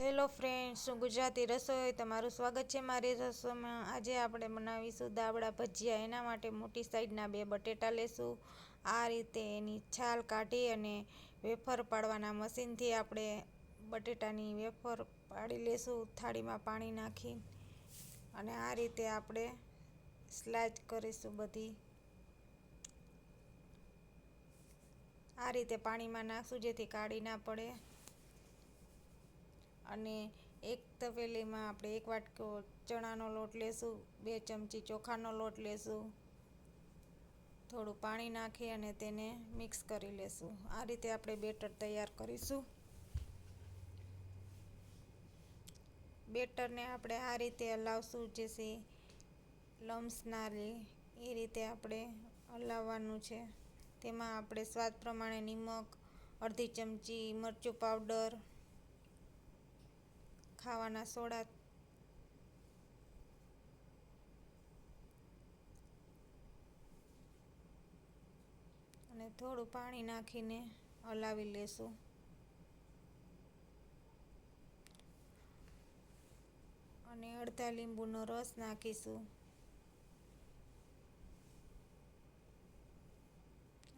Hello friends હું ગુજરાતી રસોઈ, તમારું સ્વાગત છે મારી રસોઈમાં. આજે આપણે બનાવીશું દાબડા ભજીયા. એના માટે મોટી સાઈઝના બે બટેટા લેશું. આ રીતે એની છાલ કાઢી અને વેફર પાડવાના મશીનથી આપણે બટેટાની વેફર પાડી લેશું, થાળીમાં પાણી નાખી. અને આ રીતે આપણે સ્લાઇસ કરીશું બધી. આ રીતે પાણીમાં નાખશું જેથી કાઢી ના પડે. અને એક તપેલીમાં આપણે એક વાટકો ચણાનો લોટ લેશું, બે ચમચી ચોખાનો લોટ લેશું, થોડું પાણી નાખી અને તેને મિક્સ કરી લેશું. આ રીતે આપણે બેટર તૈયાર કરીશું. બેટરને આપણે આ રીતે હલાવશું જેથી લમ્સ ના લે એ રીતે આપણે હલાવવાનું છે. તેમાં આપણે સ્વાદ પ્રમાણે નિમક, અડધી ચમચી મરચું પાવડર ખાવાના સોડા અને થોડું પાણી નાખીને હલાવી લેશું. અને અડધા લીંબુનો રસ નાખીશું.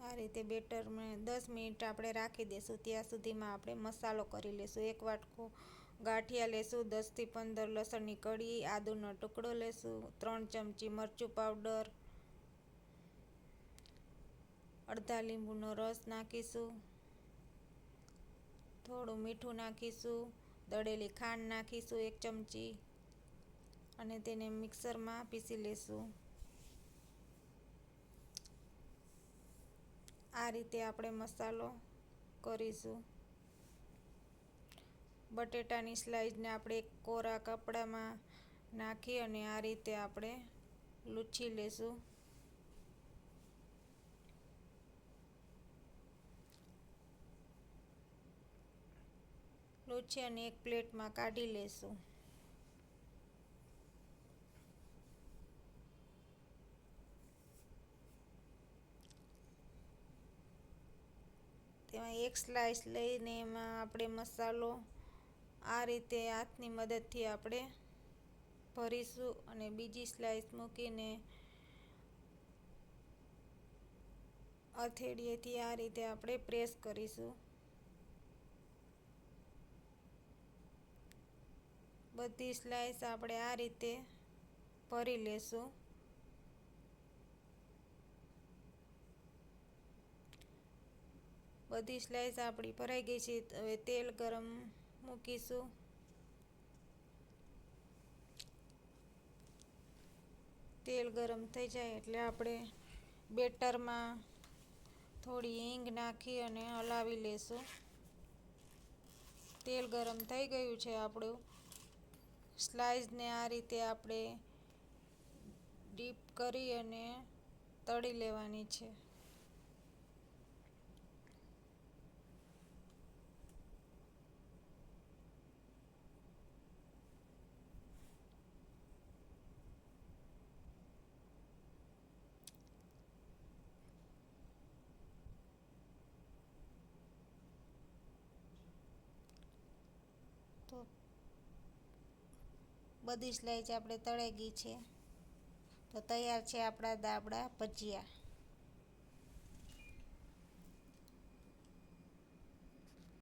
આ રીતે બેટરમાં દસ મિનિટ આપણે રાખી દઈશું ત્યાં સુધીમાં આપણે મસાલો કરી લઈશું એક વાટકો ગાંઠિયા લેશું, દસથી પંદર લસણની કળી આદુનો ટુકડો લેશું, ત્રણ ચમચી મરચું પાવડર, અડધા લીંબુનો રસ નાખીશું, થોડું મીઠું નાખીશું, દળેલી ખાંડ નાખીશું એક ચમચી અને તેને મિક્સરમાં પીસી લેશું. આ રીતે આપણે મસાલો કરીશું. બટેટાની સ્લાઇસને આપણે એક કોરા કપડામાં નાખી અને આ રીતે આપણે લૂછી લેશું. લૂછી અને એક પ્લેટમાં કાઢી લેશું. તેમાં એક સ્લાઇસ લઈને એમાં આપણે મસાલો આ રીતે હાથની મદદથી આપણે ભરીશું અને બીજી સ્લાઇસ મૂકીને અથેડીએથી આ રીતે આપણે પ્રેસ કરીશું. બધી સ્લાઇસ આપણે આ રીતે ભરી લેશું. બધી સ્લાઇસ આપણી ભરાઈ ગઈ છે. હવે તેલ ગરમ મૂકીશું. તેલ ગરમ થઈ જાય એટલે આપણે બેટરમાં થોડી હિંગ નાખી અને હલાવી લેશું. તેલ ગરમ થઈ ગયું છે આપણું. સ્લાઇસને આ રીતે આપણે ડીપ કરી અને તળી લેવાની છે. તો બધી સ્લાઇસ આપણે તળેગી છે. તો તૈયાર છે આપણા દાબડા ભજીયા.